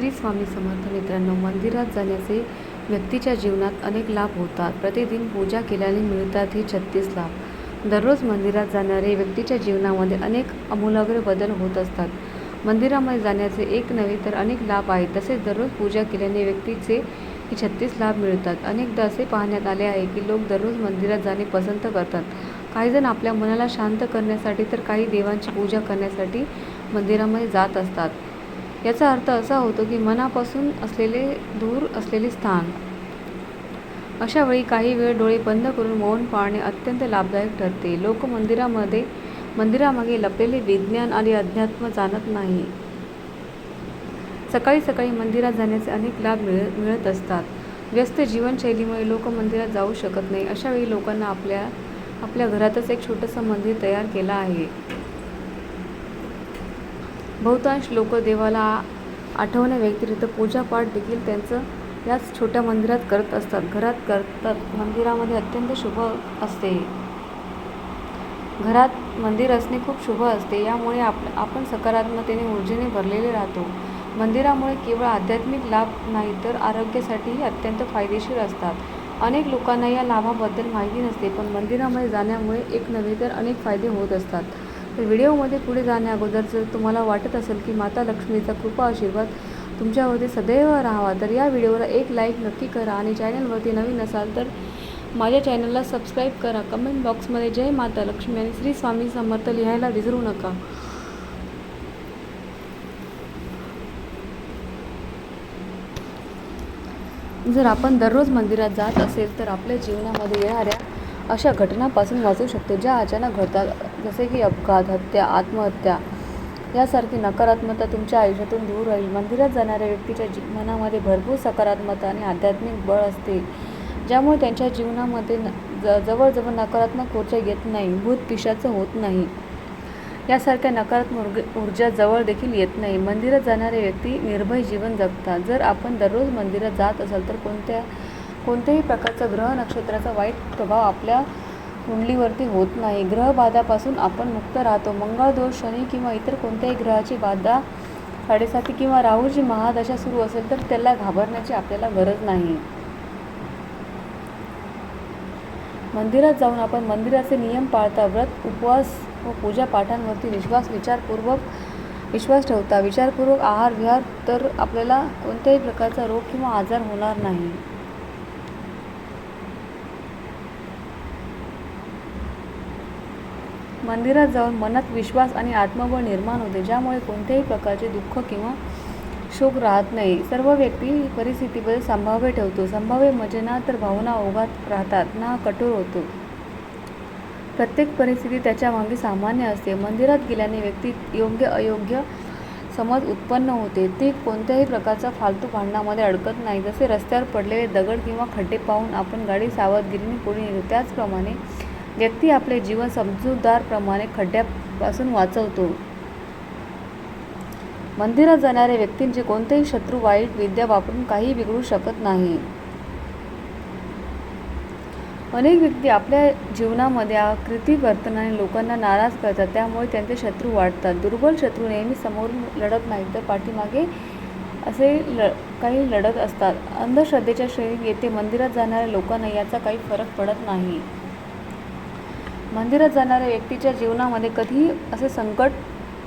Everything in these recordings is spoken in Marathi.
श्री स्वामी समर्थ मित्रांनो मंदिरात जाण्याचे व्यक्तीच्या जीवनात अनेक लाभ होतात. प्रतिदिन पूजा केल्याने मिळतात हे छत्तीस लाभ. दररोज मंदिरात जाणारे व्यक्तीच्या जीवनामध्ये अनेक आमूलाग्र बदल होत असतात. मंदिरामध्ये जाण्याचे एक नव्हे तर अनेक लाभ आहेत. तसेच दररोज पूजा केल्याने व्यक्तीचे छत्तीस लाभ मिळतात. अनेकदा असे पाहण्यात आले आहे की लोक दररोज मंदिरात जाणे पसंत करतात. काहीजण आपल्या मनाला शांत करण्यासाठी तर काही देवांची पूजा करण्यासाठी मंदिरामध्ये जात असतात. याचा अर्थ असा होतो की मनापासून असलेले दूर असलेले स्थान. अशा वेळी काही वेळ डोळे बंद करून मौन पाळणे अत्यंत लाभदायक ठरते. लोक मंदिरामध्ये मंदिरामागे लपलेले विज्ञान आणि अध्यात्म जाणत नाही. सकाळी सकाळी मंदिरात जाण्याचे अनेक लाभ मिळ मिळत असतात. व्यस्त जीवनशैलीमुळे लोक मंदिरात जाऊ शकत नाही. अशावेळी लोकांना आपल्या आपल्या घरातच एक छोटंसं मंदिर तयार केलं आहे. बहुतांश लोक देवाला आठवण्याव्यतिरिक्त पूजापाठ देखील त्यांचं याच छोट्या मंदिरात करत असतात. घरात करतात. मंदिरामध्ये अत्यंत शुभ असते. घरात मंदिर असणे खूप शुभ असते. यामुळे आप आपण सकारात्मकतेने ऊर्जेने भरलेले राहतो. मंदिरामुळे केवळ आध्यात्मिक लाभ नाही तर आरोग्यासाठीही अत्यंत फायदेशीर असतात. अनेक लोकांना या लाभाबद्दल माहिती नसते पण मंदिरामध्ये जाण्यामुळे एक नव्हे तर अनेक फायदे होत असतात. तर व्हिडिओमध्ये पुढे जाण्याअगोदर जर तुम्हाला वाटत असेल की माता लक्ष्मीचा कृपा आशीर्वाद तुमच्यावरती सदैव राहावा तर या व्हिडिओला एक लाईक नक्की करा आणि चॅनलवरती नवीन असाल तर माझ्या चॅनलला सबस्क्राईब करा. कमेंट बॉक्समध्ये जय माता लक्ष्मी आणि श्री स्वामी समर्थ लिहायला विसरू नका. जर आपण दररोज मंदिरात जात असेल तर आपल्या जीवनामध्ये येणाऱ्या अशा घटनांपासून वाचू शकतो ज्या अचानक घडतात. जसे की अपघात हत्या आत्महत्या यासारखी नकारात्मकता तुमच्या आयुष्यातून दूर राहील. मंदिरात जाणाऱ्या व्यक्तीच्या जी मनामध्ये भरपूर सकारात्मकता आणि आध्यात्मिक बळ असते ज्यामुळे त्यांच्या जीवनामध्ये न ज जवळजवळ नकारात्मक ऊर्जा येत नाही भूत पिशाचं होत नाही. यासारख्या नकारात्मक ऊर्जा जवळ देखील येत नाही. मंदिरात जाणारे व्यक्ती निर्भय जीवन जगतात. जर आपण दररोज मंदिरात जात असाल तर कोणत्या कोणत्याही प्रकारचा ग्रह नक्षत्राचा वाईट प्रभाव आपल्या कुंडलीवरती होत नाही. ग्रहबाधापासून आपण मुक्त राहतो. मंगळ दोष शनी किंवा इतर कोणत्याही ग्रहाची बाधा साडेसाती किंवा राहूची महादशा सुरू असेल तर त्याला घाबरण्याची आपल्याला गरज नाही. मंदिरात जाऊन आपण मंदिराचे नियम पाळता व्रत उपवास व पूजा पाठांवरती विश्वास विचारपूर्वक विश्वास ठेवता. विचारपूर्वक आहार विहार तर आपल्याला कोणत्याही प्रकारचा रोग किंवा आजार होणार नाही. मंदिरात जाऊन मनात विश्वास आणि आत्मबळ निर्माण होते ज्यामुळे कोणत्याही प्रकारचे दुःख किंवा शोक राहत नाही. सर्व व्यक्ती परिस्थितीबद्दल संभाव्य ठेवतो. संभाव्य म्हणजे ना तर भावना ओघात राहतात ना कठोर होतो. प्रत्येक परिस्थिती त्याच्यामागे सामान्य असते. मंदिरात गेल्याने व्यक्ती योग्य अयोग्य समज उत्पन्न होते. ती कोणत्याही प्रकारचा फालतू भांडणामध्ये अडकत नाही. जसे रस्त्यावर पडलेले दगड किंवा खड्डे पाहून आपण गाडी सावधगिरीने पुढे नेतो. त्याचप्रमाणे व्यक्ती आपले जीवन समजूतदारप्रमाणे खड्ड्यापासून वाचवतो. मंदिरात जाणाऱ्या व्यक्तींचे कोणतेही शत्रू वाईट विद्या वापरून काही बिघडू शकत नाही. अनेक व्यक्ती आपल्या जीवनामध्ये आकृती वर्तनाने लोकांना नाराज करतात. त्यामुळे त्यांचे शत्रू वाढतात. दुर्बल शत्रू नेहमी समोरून लढत नाहीत तर पाठीमागे असे ल काही लढत असतात. अंधश्रद्धेच्या श्रेणीत येथे मंदिरात जाणाऱ्या लोकांना याचा काही फरक पडत नाही. मंदिरात जाणाऱ्या व्यक्तीच्या जीवनामध्ये कधीही असे संकट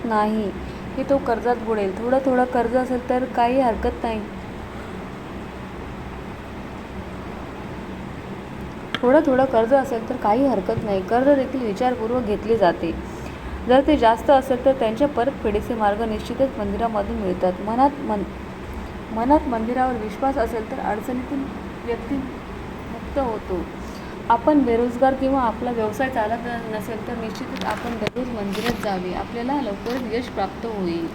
नाही की तो कर्जात बुडेल. थोडं थोडं कर्ज असेल तर काही हरकत नाही. थोडं थोडं कर्ज असेल तर काही हरकत नाही. कर्ज देखील विचारपूर्वक घेतले जाते. जर ते जास्त असेल तर त्यांच्या परतफेडीचे मार्ग निश्चितच मंदिरामधून मिळतात. मनात मन मनात मंदिरावर विश्वास असेल तर अडचणीतून व्यक्ती मुक्त होतो. आपण बेरोजगार किंवा आपला व्यवसाय चालत नसेल तर निश्चितच आपण दररोज मंदिरात जावे. आपल्याला लवकरच यश प्राप्त होईल.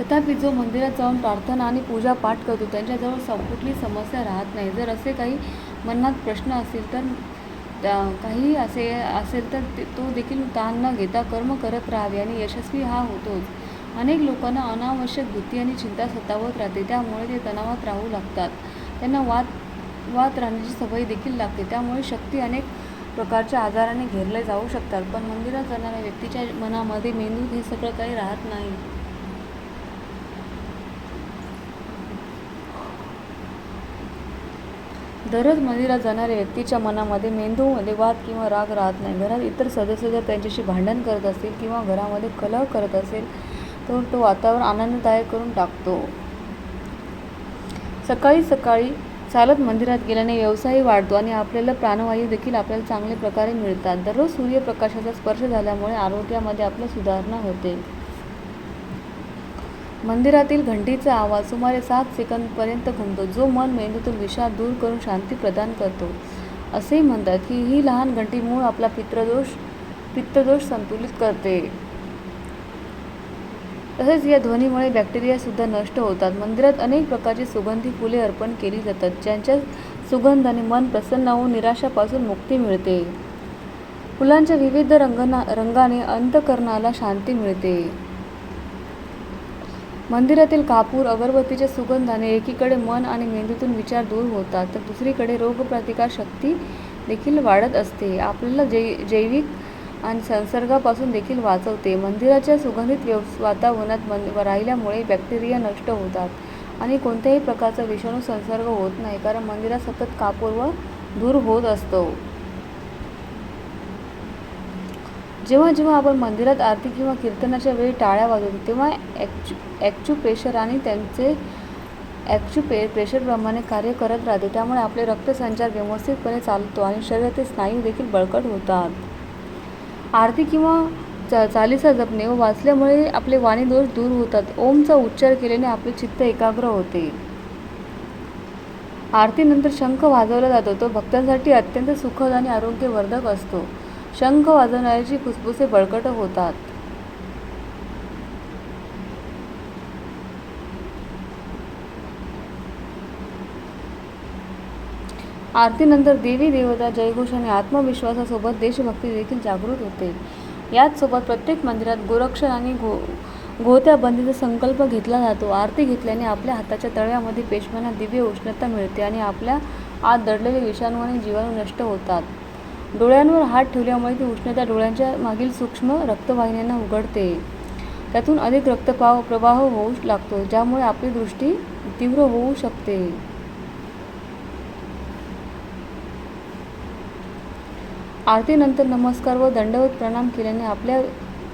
तथापि जो मंदिरात जाऊन प्रार्थना आणि पूजा पाठ करतो त्यांच्याजवळ सम कुठली समस्या राहत नाही. जर असे काही मनात प्रश्न असतील तर त्या- काही असे असेल तर ते तो देखील ताण न घेता कर्म करत राहावे आणि यशस्वी हा होतोच. अनेक लोकांना अनावश्यक भीती आणि चिंता सतावत राहते. त्यामुळे ते तणावात राहू लागतात. त्यांना वाद वाहत राहण्याची सवय देखील लागते. त्यामुळे शक्ती अनेक प्रकारच्या आजाराने घेरले जाऊ शकतात. पण मंदिरात जाणाऱ्या व्यक्तीच्या मनामध्ये मेंदूत हे सगळं काही राहत नाही. दररोज मंदिरात जाणाऱ्या व्यक्तीच्या मनामध्ये मेंदूमध्ये वाद किंवा राग राहत नाही. घरात इतर सदस्य जर त्यांच्याशी भांडण करत असतील किंवा घरामध्ये कलह करत असेल तर तो वातावरण आनंददायक करून टाकतो. सकाळी सकाळी चालत मंदिरात गेल्याने व्यवसायही वाढतो आणि आपल्याला प्राणवायू देखील आपल्याला चांगल्या प्रकारे मिळतात. दररोज सूर्यप्रकाशाचा स्पर्श झाल्यामुळे आरोग्यामध्ये आपल्या सुधारणा होते. मंदिरातील घंटीचा आवाज सुमारे सात सेकंदपर्यंत घुमतो. जो मन मेंदूतून विषाद दूर करून शांती प्रदान करतो. असेही म्हणतात की ही लहान घंटी मूळ आपला पित्रदोष पित्तदोष संतुलित करते. तसेच या ध्वनीमुळे बॅक्टेरियासुद्धा नष्ट होतात. मंदिरात अनेक प्रकारची सुगंधी फुले अर्पण केली जातात ज्यांच्या सुगंधाने मन प्रसन्न होऊन निराशापासून मुक्ती मिळते. फुलांच्या विविध रंगना रंगाने अंतकरणाला शांती मिळते. मंदिरातील कापूर अगरबत्तीच्या सुगंधाने एकीकडे मन आणि मेंदूतून विचार दूर होतात तर दुसरीकडे रोगप्रतिकार शक्ती देखील वाढत असते. आपल्याला जै जैविक आणि संसर्गापासून देखील वाचवते. मंदिराच्या सुगंधित व्यव वातावरणात मन राहिल्यामुळे बॅक्टेरिया नष्ट होतात आणि कोणत्याही प्रकारचा विषाणू संसर्ग होत नाही कारण मंदिरात सतत कापूर व दूर होत असतो. जेव्हा जेव्हा आपण मंदिरात आरती किंवा कीर्तनाच्या वेळी टाळ्या वाजवतो तेव्हा ॲक्च्यु प्रेशर आणि त्यांचे ॲक्च्युपे प्रेशरप्रमाणे कार्य करत राहते. त्यामुळे आपले रक्तसंचार व्यवस्थितपणे चालतो आणि शरीरातील स्नायू देखील बळकट होतात. आरती किंवा चा चालीसा जपणे व वाचल्यामुळे आपले वाणी दोष दूर होतात. ओमचा उच्चार केल्याने आपले चित्त एकाग्र होते. आरतीनंतर शंख वाजवला जातो. तो भक्तांसाठी अत्यंत सुखद आणि आरोग्यवर्धक असतो. शंख वाजवणाऱ्याची फुसफुसे बळकट होतात. आरतीनंतर देवी देवता जयघोष आणि आत्मविश्वासासोबत देशभक्ती देखील जागृत होते. याचसोबत प्रत्येक मंदिरात गोरक्षण आणि गो गोत्या बंदीचा संकल्प घेतला जातो. आरती घेतल्याने आपल्या हाताच्या तळव्यामध्ये पेशव्यांना दिव्य उष्णता मिळते आणि आपल्या आत दडलेले विषाणू आणि जीवाणू नष्ट होतात. डोळ्यांवर हात ठेवल्यामुळे ती उष्णता डोळ्यांच्या मागील सूक्ष्म रक्तवाहिन्यांना उघडते. त्यातून अधिक रक्तपाव प्रवाह होऊ लागतो ज्यामुळे आपली दृष्टी तीव्र होऊ शकते. आरतीनंतर नमस्कार व दंडवत प्रणाम केल्याने आपल्या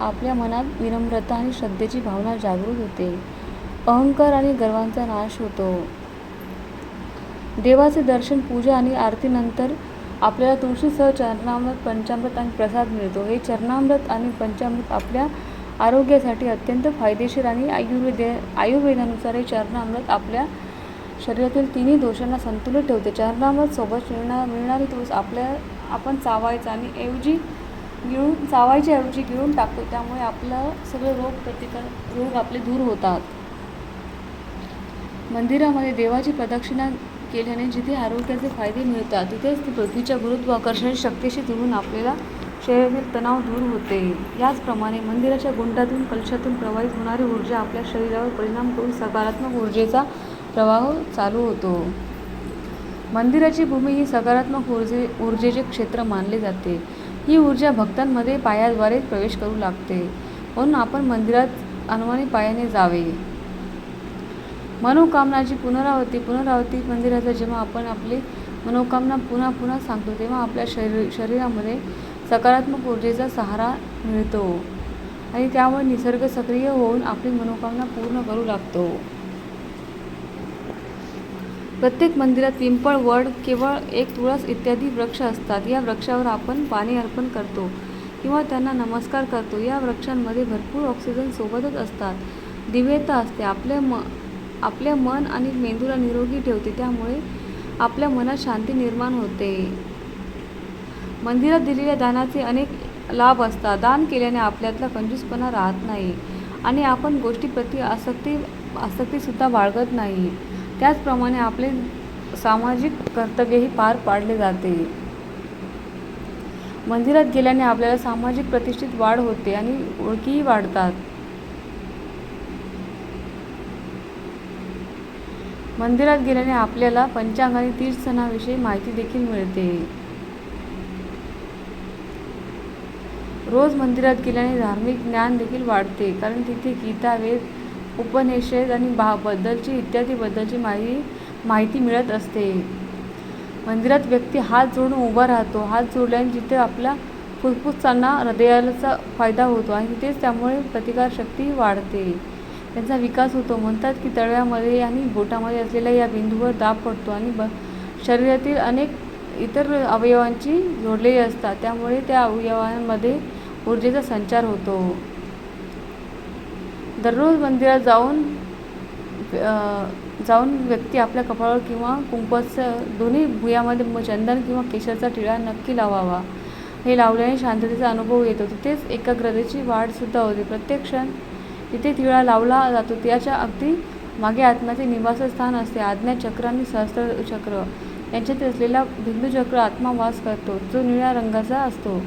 आपल्या मनात विनम्रता आणि श्रद्धेची भावना जागृत होते. अहंकार आणि गर्वांचा नाश होतो. देवाचे दर्शन पूजा आणि आरतीनंतर आपल्याला तुळशीसह चरणामृत पंचामृत आणि प्रसाद मिळतो. हे चरणामृत आणि पंचामृत आपल्या आरोग्यासाठी अत्यंत फायदेशीर आणि आयुर्वेदे आयुर्वेदानुसार हे चरणामृत आपल्या शरीरातील तिन्ही दोषांना संतुलित ठेवते. चरणामृत सोबत मिळणार मिळणारी तुळस आपल्या आपण चावायचं आणि ऐवजी गिळून चावायच्या ऐवजी गिळून टाकतो. त्यामुळे आपलं सगळं रोग प्रतिकार रोग आपले दूर होतात. मंदिरामध्ये देवाची प्रदक्षिणा केल्याने जिथे आरोग्याचे फायदे मिळतात तिथेच ती पृथ्वीच्या गुरुत्वाकर्षण शक्तीशी जुळून आपल्याला शरीरातील तणाव दूर होते. याचप्रमाणे मंदिराच्या गुंडातून कलशातून प्रवाहित होणारी ऊर्जा आपल्या शरीरावर परिणाम करून सकारात्मक ऊर्जेचा प्रवाह चालू होतो. मंदिराची भूमी ही सकारात्मक ऊर्जे ऊर्जेचे क्षेत्र मानले जाते. ही ऊर्जा भक्तांमध्ये पायाद्वारे प्रवेश करू लागते. म्हणून आपण मंदिरात अनुमानी पायाने जावे. मनोकामनाची पुनरावृत्ती पुनरावृत्ती मंदिराचा जेव्हा आपण आपली मनोकामना पुन्हा पुन्हा सांगतो तेव्हा आपल्या शरीर शरीरामध्ये सकारात्मक ऊर्जेचा सहारा मिळतो. आणि त्यामुळे निसर्ग सक्रिय होऊन आपली मनोकामना पूर्ण करू लागतो. प्रत्येक मंदिरात पिंपळ वड केवळ एक तुळस इत्यादी वृक्ष असतात. या वृक्षावर आपण पाणी अर्पण करतो किंवा त्यांना नमस्कार करतो. या वृक्षांमध्ये भरपूर ऑक्सिजन सोबतच असतात. दिव्यता असते. आपल्या म आपल्या मन आणि मेंदूला निरोगी ठेवते. त्यामुळे आपल्या मनात शांती निर्माण होते. मंदिरात दिलेल्या दानाचे अनेक लाभ असतात. दान केल्याने आपल्यातला कंजूसपणा राहत नाही आणि आपण गोष्टीप्रती आसक्ती आसक्तीसुद्धा बाळगत नाही. त्याचप्रमाणे आपले सामाजिक कर्तव्यही पार पाडले जाते. मंदिरात गेल्याने आपल्याला सामाजिक प्रतिष्ठित वाढ होते आणि ओळखीही वाढतात. मंदिरात गेल्याने आपल्याला पंचांग आणि तीर्थ सणाविषयी माहिती देखील मिळते. रोज मंदिरात गेल्याने धार्मिक ज्ञान देखील वाढते कारण तिथे गीता वेद उपनिषेध आणि बा बद्दलची इत्यादी बद्दलची माहिती माहिती मिळत असते. मंदिरात व्यक्ती हात जोडून उभा राहतो. हात जोडल्याने जिथे आपल्या फुफ्फुसांना हृदयाचा फायदा होतो आणि तेच त्यामुळे प्रतिकारशक्ती वाढते. त्यांचा विकास होतो. म्हणतात की तळव्यामध्ये आणि बोटामध्ये असलेल्या या बिंदूवर दाब पडतो आणि ब शरीरातील अनेक इतर अवयवांची जोडलेली असतात. त्यामुळे त्या अवयवांमध्ये ऊर्जेचा संचार होतो. दररोज मंदिरात जाऊन जाऊन व्यक्ती आपल्या कपाळावर किंवा कुंकवाचं दोन्ही भुयामध्ये म- चंदन किंवा केशरचा टिळा नक्की लावावा. हे लावल्याने शांततेचा अनुभव येतो. तिथेच एकाग्रतेची वाढसुद्धा होते. प्रत्येक क्षण तिथे तिळा लावला जातो त्याच्या अगदी मागे आत्म्याचे निवासस्थान असते. आज्ञाचक्र आणि सहस्त्रचक्र यांच्यात असलेला बिंदूचक्र आत्मा वास करतो जो निळ्या रंगाचा असतो.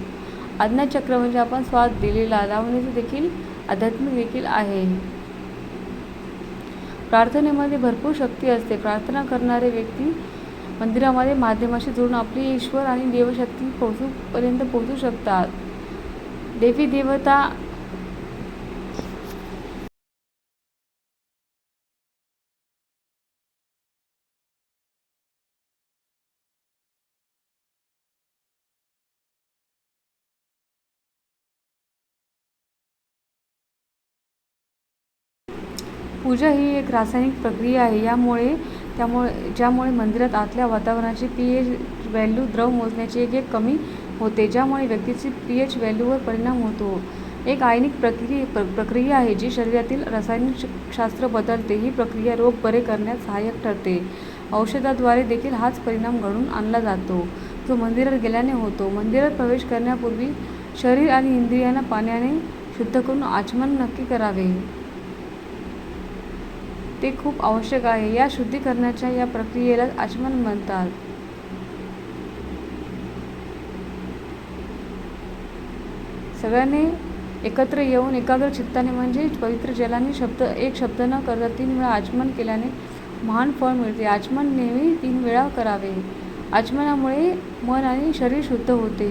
आज्ञाचक्र म्हणजे आपण स्वाद दिलेला. लावण्याचे देखील आध्यात्मिक देखील आहे. प्रार्थनेमध्ये भरपूर शक्ती असते. प्रार्थना करणारे व्यक्ती मंदिरामध्ये माध्यमाशी जोडून आपली ईश्वर आणि देवशक्ती पोहोचूपर्यंत पोहोचू शकतात. देवी देवता पूजा ही एक रासायनिक प्रक्रिया आहे. यामुळे त्यामुळे ज्यामुळे मंदिरात आतल्या वातावरणाची पी एच व्हॅल्यू द्रव मोजण्याची एक एक कमी होते ज्यामुळे व्यक्तीची पी एच व्हॅल्यूवर परिणाम होतो. एक आयनिक प्रक्रिये प्र प्रक्रिया आहे जी शरीरातील रासायनिक श- शास्त्र बदलते. ही प्रक्रिया रोग बरे करण्यास सहाय्यक ठरते. औषधाद्वारे देखील हाच परिणाम घडून आणला जातो. जो मंदिरात गेल्याने होतो. मंदिरात प्रवेश करण्यापूर्वी शरीर आणि इंद्रियांना पाण्याने शुद्ध करून आचमन नक्की करावे. ते खूप आवश्यक आहे. या शुद्धीकरणाच्या या प्रक्रियेला आचमन म्हणतात. सगळ्यांनी एकत्र येऊन एकाग्र चित्ताने म्हणजे पवित्र जलाने शब्द एक शब्द न करता तीन वेळा आचमन केल्याने महान फळ मिळते. आचमन नेहमी तीन वेळा करावे. आचमनामुळे मन आणि शरीर शुद्ध होते.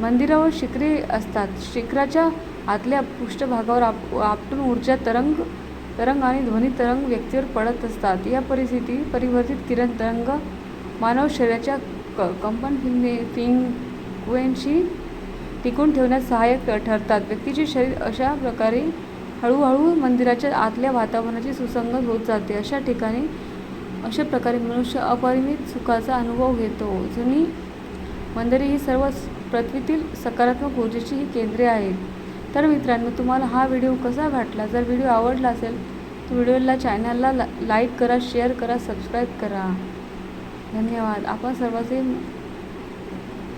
मंदिरावर शिखरे असतात. शिखराच्या आतल्या पृष्ठभागावर आप आपटून ऊर्जा तरंग तरंग आणि ध्वनी तरंग व्यक्तीवर पडत असतात. या परिस्थिती परिवर्तित किरण तरंग मानव शरीराच्या क कंपन फिंग फ्रिक्वेन्सी टिकून ठेवण्यास सहाय्यक ठरतात. व्यक्तीचे शरीर अशा प्रकारे हळूहळू मंदिराच्या आतल्या वातावरणाची सुसंगत होत जाते. अशा ठिकाणी अशा प्रकारे मनुष्य अपरिमित सुखाचा अनुभव घेतो. जुनी मंदिरे ही सर्व पृथ्वीतील सकारात्मक ऊर्जेची ही केंद्रे आहेत. तर मित्रांनो तुम्हाला हा व्हिडिओ कसा वाटला? जर व्हिडिओ आवडला असेल तर व्हिडिओला चॅनलला ला लाईक करा शेअर करा सबस्क्राईब करा. धन्यवाद. आपण सर्वाचे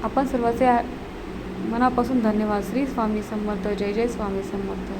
आपण सर्वाचे मनापासून धन्यवाद. श्री स्वामी समर्थ. जय जय स्वामी समर्थ.